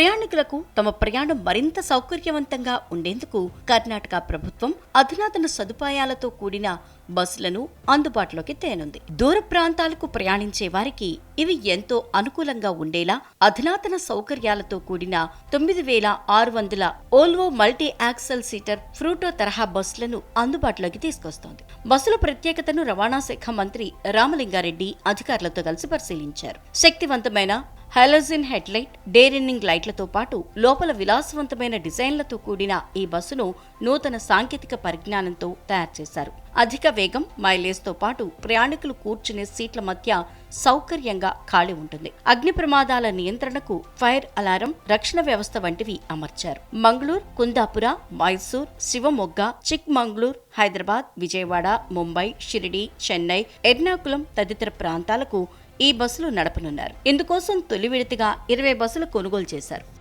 ప్రయాణికులకు తమ ప్రయాణం మరింత సౌకర్యవంతంగా ఉండేందుకు కర్ణాటక ప్రభుత్వం అధునాతన సదుపాయాలతో కూడిన బస్సులను అందుబాటులోకి తేనుంది. దూర ప్రాంతాలకు ప్రయాణించే వారికి ఇవి ఎంతో అనుకూలంగా ఉండేలా అధునాతన సౌకర్యాలతో కూడిన తొమ్మిది వేల ఆరు వందల ఓల్వో మల్టీ యాక్సెల్ సీటర్ ఫ్రూటో తరహా బస్సులను అందుబాటులోకి తీసుకొస్తోంది. బస్సుల ప్రత్యేకతను రవాణా శాఖ మంత్రి రామలింగారెడ్డి అధికారులతో కలిసి పరిశీలించారు. శక్తివంతమైన హలోజిన్ హెడ్లైట్ డేరిన్నింగ్ లైట్లతో పాటు లోపల విలాసవంతమైన డిజైన్లతో కూడిన ఈ బస్సును నూతన సాంకేతిక పరిజ్ఞానంతో తయారు చేశారు. అధిక వేగం మైలేజ్తో పాటు ప్రయాణికులు కూర్చునే సీట్ల మధ్య సౌకర్యంగా ఖాళీ ఉంటుంది. అగ్ని ప్రమాదాల నియంత్రణకు ఫైర్ అలారం రక్షణ వ్యవస్థ వంటివి అమర్చారు. మంగళూరు కుందాపుర మైసూర్ శివమొగ్గ చిక్మంగళూరు హైదరాబాద్ విజయవాడ ముంబై షిరిడి చెన్నై ఎర్నాకుళం తదితర ప్రాంతాలకు ఈ బస్సులు నడపనున్నారు. ఇందుకోసం తొలి విడతగా ఇరవై బస్సులు కొనుగోలు చేశారు.